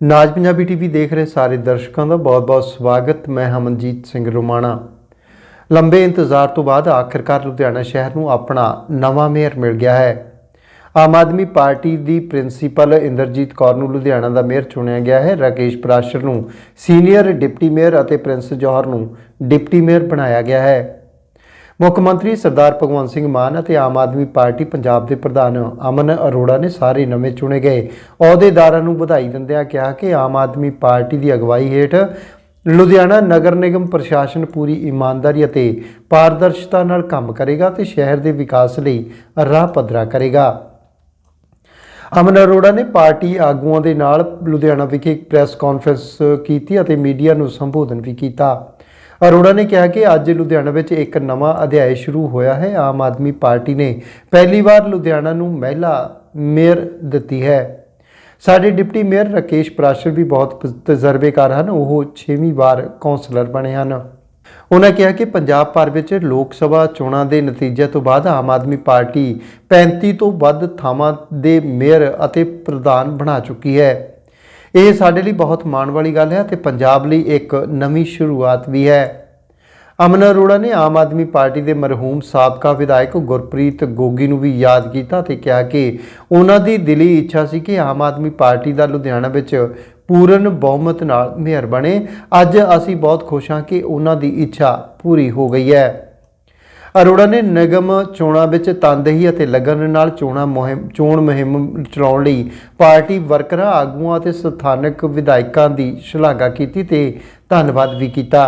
ਨਾਜ Punjabi TV ਦੇਖ ਰਹੇ ਸਾਰੇ ਦਰਸ਼ਕਾਂ ਦਾ ਬਹੁਤ-ਬਹੁਤ ਸਵਾਗਤ। ਮੈਂ ਹਮਨਜੀਤ ਸਿੰਘ ਰੋਮਾਣਾ। ਲੰਬੇ ਇੰਤਜ਼ਾਰ ਤੋਂ ਬਾਅਦ ਆਖਿਰਕਾਰ ਲੁਧਿਆਣਾ ਸ਼ਹਿਰ ਨੂੰ ਆਪਣਾ ਨਵਾਂ ਮੇਅਰ ਮਿਲ ਗਿਆ ਹੈ। ਆਮ ਆਦਮੀ ਪਾਰਟੀ ਦੀ ਪ੍ਰਿੰਸੀਪਲ ਇੰਦਰਜੀਤ ਕੌਰ ਨੂੰ ਲੁਧਿਆਣਾ ਦਾ ਮੇਅਰ ਚੁਣਿਆ ਗਿਆ ਹੈ। ਰਾਕੇਸ਼ ਪ੍ਰਾਸ਼ਰ ਨੂੰ ਸੀਨੀਅਰ ਡਿਪਟੀ ਮੇਅਰ ਅਤੇ ਪ੍ਰਿੰਸ ਜੌਹਰ ਨੂੰ ਡਿਪਟੀ ਮੇਅਰ ਬਣਾਇਆ ਗਿਆ ਹੈ। ਮੁੱਖ ਮੰਤਰੀ ਸਰਦਾਰ ਭਗਵੰਤ ਸਿੰਘ ਮਾਨ ਅਤੇ ਆਮ ਆਦਮੀ ਪਾਰਟੀ ਪੰਜਾਬ ਦੇ ਪ੍ਰਧਾਨ ਅਮਨ ਅਰੋੜਾ ਨੇ ਸਾਰੇ ਨਵੇਂ ਚੁਣੇ ਗਏ। ਅਹੁਦੇਦਾਰਾਂ ਨੂੰ ਵਧਾਈ ਦਿੰਦਿਆਂ ਕਿਹਾ ਕਿ ਆਮ ਆਦਮੀ ਪਾਰਟੀ ਦੀ ਅਗਵਾਈ ਹੇਠ ਲੁਧਿਆਣਾ ਨਗਰ ਨਿਗਮ ਪ੍ਰਸ਼ਾਸਨ ਪੂਰੀ ਇਮਾਨਦਾਰੀ ਅਤੇ ਪਾਰਦਰਸ਼ਤਾ ਨਾਲ ਕੰਮ ਕਰੇਗਾ ਤੇ ਸ਼ਹਿਰ ਦੇ ਵਿਕਾਸ ਲਈ ਰਾਹ ਪੱਧਰਾ ਕਰੇਗਾ। ਅਮਨ ਅਰੋੜਾ ਨੇ ਪਾਰਟੀ ਆਗੂਆਂ ਦੇ ਨਾਲ ਲੁਧਿਆਣਾ ਵਿਖੇ ਇੱਕ ਪ੍ਰੈਸ ਕਾਨਫਰੰਸ ਕੀਤੀ ਅਤੇ ਮੀਡੀਆ ਨੂੰ ਸੰਬੋਧਨ ਵੀ ਕੀਤਾ। ਅਰੋੜਾ ਨੇ ਕਿਹਾ ਕਿ ਅੱਜ ਲੁਧਿਆਣਾ ਵਿੱਚ ਇੱਕ ਨਵਾਂ ਅਧਿਆਇ ਸ਼ੁਰੂ ਹੋਇਆ ਹੈ। ਆਮ ਆਦਮੀ ਪਾਰਟੀ ਨੇ ਪਹਿਲੀ ਵਾਰ ਲੁਧਿਆਣਾ ਨੂੰ ਮਹਿਲਾ ਮੇਅਰ ਦਿੱਤੀ ਹੈ। ਸਾਡੇ ਡਿਪਟੀ ਮੇਅਰ ਰਾਕੇਸ਼ ਪ੍ਰਾਸ਼ਰ ਵੀ ਬਹੁਤ ਤਜਰਬੇਕਾਰ ਹਨ। ਉਹ 6ਵੀਂ ਵਾਰ ਕੌਂਸਲਰ ਬਣੇ ਹਨ। ਉਹਨਾਂ ਕਿਹਾ ਕਿ ਪੰਜਾਬ ਭਰ ਵਿੱਚ ਲੋਕ ਸਭਾ ਚੋਣਾਂ ਦੇ ਨਤੀਜੇ ਤੋਂ ਬਾਅਦ ਆਮ ਆਦਮੀ ਪਾਰਟੀ 35 ਤੋਂ ਵੱਧ ਥਾਵਾਂ ਦੇ ਮੇਅਰ ਅਤੇ ਪ੍ਰਧਾਨ ਬਣਾ ਚੁੱਕੀ ਹੈ। ਇਹ ਸਾਡੇ ਲਈ ਬਹੁਤ ਮਾਣ ਵਾਲੀ ਗੱਲ ਹੈ ਤੇ ਪੰਜਾਬ ਲਈ ਇੱਕ ਨਵੀਂ ਸ਼ੁਰੂਆਤ ਵੀ ਹੈ। ਅਮਨ ਅਰੋੜਾ ਨੇ ਆਮ ਆਦਮੀ ਪਾਰਟੀ ਦੇ ਮਰਹੂਮ ਸਾਬਕਾ ਵਿਧਾਇਕ ਗੁਰਪ੍ਰੀਤ ਗੋਗੀ ਨੂੰ ਵੀ ਯਾਦ ਕੀਤਾ ਤੇ ਕਿਹਾ ਕਿ ਉਹਨਾਂ ਦੀ ਦਿਲੀ ਇੱਛਾ ਸੀ ਕਿ ਆਮ ਆਦਮੀ ਪਾਰਟੀ ਦਾ ਲੁਧਿਆਣਾ ਵਿੱਚ ਪੂਰਨ ਬਹੁਮਤ ਨਾਲ ਮੇਅਰ ਬਣੇ। ਅੱਜ ਅਸੀਂ ਬਹੁਤ ਖੁਸ਼ ਹਾਂ ਕਿ ਉਹਨਾਂ ਦੀ ਇੱਛਾ ਪੂਰੀ ਹੋ ਗਈ ਹੈ। ਅਰੋੜਾ ਨੇ ਨਿਗਮ ਚੋਣਾਂ ਵਿੱਚ ਤਨਦੇਹੀ ਅਤੇ ਲਗਨ ਨਾਲ ਚੋਣਾਂ ਮੁਹਿੰਮ, ਚੋਣ ਮੁਹਿੰਮ ਚਲਾਉਣ ਲਈ ਪਾਰਟੀ ਵਰਕਰਾਂ, ਆਗੂਆਂ ਅਤੇ ਸਥਾਨਕ ਵਿਧਾਇਕਾਂ ਦੀ ਸ਼ਲਾਘਾ ਕੀਤੀ ਤੇ ਧੰਨਵਾਦ ਵੀ ਕੀਤਾ।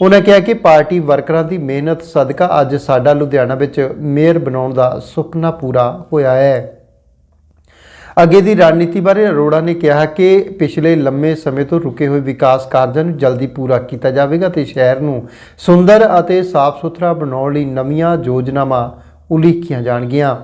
ਉਹਨਾਂ ਕਿਹਾ ਕਿ ਪਾਰਟੀ ਵਰਕਰਾਂ ਦੀ ਮਿਹਨਤ, ਸਦਕਾ ਅੱਜ ਸਾਡਾ ਲੁਧਿਆਣਾ ਵਿੱਚ ਮੇਅਰ ਬਣਾਉਣ ਦਾ ਸੁਪਨਾ ਪੂਰਾ ਹੋਇਆ ਹੈ। ਅੱਗੇ ਦੀ ਰਣਨੀਤੀ ਬਾਰੇ ਅਰੋੜਾ ਨੇ ਕਿਹਾ ਕਿ ਪਿਛਲੇ ਲੰਮੇ ਸਮੇਂ ਤੋਂ ਰੁਕੇ ਹੋਏ ਵਿਕਾਸ ਕਾਰਜਾਂ ਨੂੰ ਜਲਦੀ ਪੂਰਾ ਕੀਤਾ ਜਾਵੇਗਾ ਤੇ ਸ਼ਹਿਰ ਨੂੰ ਸੁੰਦਰ ਅਤੇ ਸਾਫ਼ ਸੁਥਰਾ ਬਣਾਉਣ ਲਈ ਨਵੀਆਂ ਯੋਜਨਾਵਾਂ ਉਲੀਕੀਆਂ ਜਾਣਗੀਆਂ।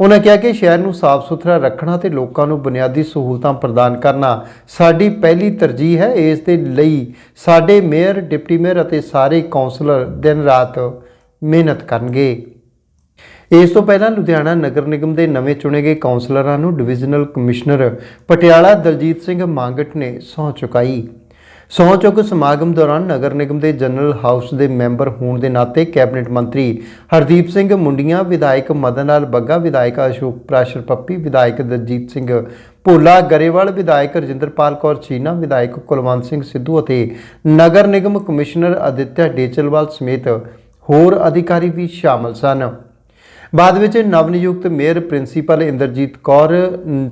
ਉਹਨਾਂ ਕਿਹਾ ਕਿ ਸ਼ਹਿਰ ਨੂੰ ਸਾਫ਼ ਸੁਥਰਾ ਰੱਖਣਾ ਤੇ ਲੋਕਾਂ ਨੂੰ ਬੁਨਿਆਦੀ ਸਹੂਲਤਾਂ ਪ੍ਰਦਾਨ ਕਰਨਾ ਸਾਡੀ ਪਹਿਲੀ ਤਰਜੀਹ ਹੈ। ਇਸ ਦੇ ਲਈ ਸਾਡੇ ਮੇਅਰ, ਡਿਪਟੀ ਮੇਅਰ ਅਤੇ ਸਾਰੇ ਕੌਂਸਲਰ ਦਿਨ ਰਾਤ ਮਿਹਨਤ ਕਰਨਗੇ। ਇਸ ਤੋਂ ਪਹਿਲਾਂ ਲੁਧਿਆਣਾ ਨਗਰ ਨਿਗਮ ਦੇ ਨਵੇਂ ਚੁਣੇ ਗਏ ਕੌਂਸਲਰਾਂ ਨੂੰ ਡਿਵੀਜ਼ਨਲ ਕਮਿਸ਼ਨਰ ਪਟਿਆਲਾ ਦਲਜੀਤ ਸਿੰਘ ਮੰਗਟ ਨੇ ਸਹੁੰ ਚੁਕਾਈ। ਸਹੁੰ ਚੁੱਕ ਸਮਾਗਮ ਦੌਰਾਨ ਨਗਰ ਨਿਗਮ ਦੇ ਜਨਰਲ ਹਾਊਸ ਦੇ ਮੈਂਬਰ ਹੋਣ ਦੇ ਨਾਤੇ ਕੈਬਨਿਟ ਮੰਤਰੀ ਹਰਦੀਪ ਸਿੰਘ ਮੁੰਡੀਆਂ, ਵਿਧਾਇਕ ਮਦਨ ਲਾਲ ਬੱਗਾ, ਵਿਧਾਇਕ ਅਸ਼ੋਕ ਪ੍ਰਾਸ਼ਰ ਪੱਪੀ, ਵਿਧਾਇਕ ਦਲਜੀਤ ਸਿੰਘ ਭੋਲਾ ਗਰੇਵਾਲ, ਵਿਧਾਇਕ ਰਜਿੰਦਰਪਾਲ ਕੌਰ ਚੀਨਾ, ਵਿਧਾਇਕ ਕੁਲਵੰਤ ਸਿੰਘ ਸਿੱਧੂ ਅਤੇ ਨਗਰ ਨਿਗਮ ਕਮਿਸ਼ਨਰ ਅਦਿੱਤਿਆ ਡੇਚਲਵਾਲ ਸਮੇਤ ਹੋਰ ਅਧਿਕਾਰੀ ਵੀ ਸ਼ਾਮਲ ਸਨ। ਬਾਅਦ ਵਿੱਚ ਨਵ ਨਿਯੁਕਤ mayor principal Inderjit Kaur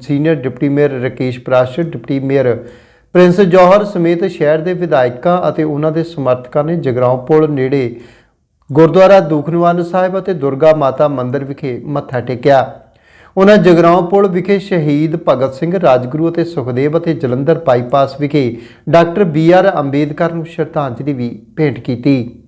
senior deputy mayor Rakesh Prashar, deputy mayor Prince Johar ਸਮੇਤ ਸ਼ਹਿਰ ਦੇ ਵਿਧਾਇਕਾਂ ਅਤੇ ਉਹਨਾਂ ਦੇ ਸਮਰਥਕਾਂ ਨੇ ਜਗਰਾਉਂ ਪੁਲ ਨੇੜੇ ਗੁਰਦੁਆਰਾ ਦੂਖਨਿਵਾਰਨ ਸਾਹਿਬ ਅਤੇ ਦੁਰਗਾ ਮਾਤਾ ਮੰਦਿਰ ਵਿਖੇ ਮੱਥਾ ਟੇਕਿਆ। ਉਹਨਾਂ ਜਗਰਾਉਂ ਪੁਲ ਵਿਖੇ ਸ਼ਹੀਦ ਭਗਤ ਸਿੰਘ ਰਾਜਗੁਰੂ ਅਤੇ ਸੁਖਦੇਵ ਅਤੇ ਜਲੰਧਰ ਬਾਈਪਾਸ ਵਿਖੇ ਡਾਕਟਰ ਬੀ ਆਰ ਅੰਬੇਦਕਰ ਨੂੰ ਸ਼ਰਧਾਂਜਲੀ ਵੀ ਭੇਂਟ ਕੀਤੀ।